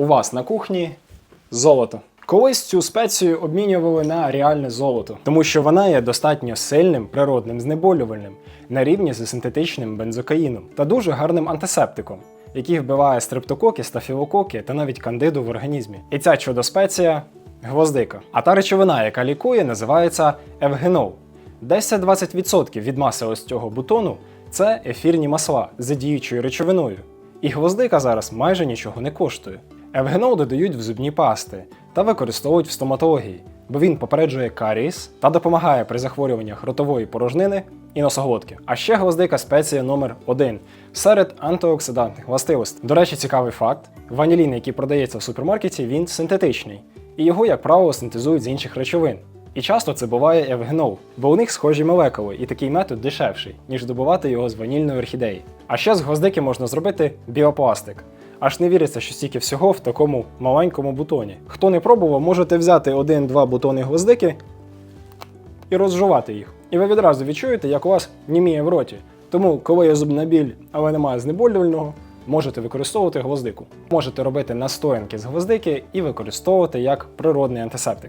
у вас на кухні золото. Колись цю спецію обмінювали на реальне золото, тому що вона є достатньо сильним природним знеболювальним на рівні з синтетичним бензокаїном та дуже гарним антисептиком, який вбиває стрептококи, стафілококи та навіть кандиду в організмі. І ця чудо-спеція гвоздика. А та речовина, яка лікує, називається евгенол. 10-20% від маси ось цього бутону це ефірні масла з діючою речовиною. І гвоздика зараз майже нічого не коштує. Евгенол додають в зубні пасти та використовують в стоматології, бо він попереджує карієс та допомагає при захворюваннях ротової порожнини і носоглотки. А ще гвоздика спеція номер 1 серед антиоксидантних властивостей. До речі, цікавий факт: ванілін, який продається в супермаркеті, він синтетичний, і його, як правило, синтезують з інших речовин. І часто це буває евгенол, бо у них схожі молекули, і такий метод дешевший, ніж добувати його з ванільної орхідеї. А ще з гвоздики можна зробити біопластик. Аж не віриться, що стільки всього в такому маленькому бутоні. Хто не пробував, можете взяти один-два бутони гвоздики і розжувати їх. І ви відразу відчуєте, як у вас німіє в роті. Тому, коли є зубна біль, але немає знеболювального, можете використовувати гвоздику. Можете робити настоянки з гвоздики і використовувати як природний антисептик.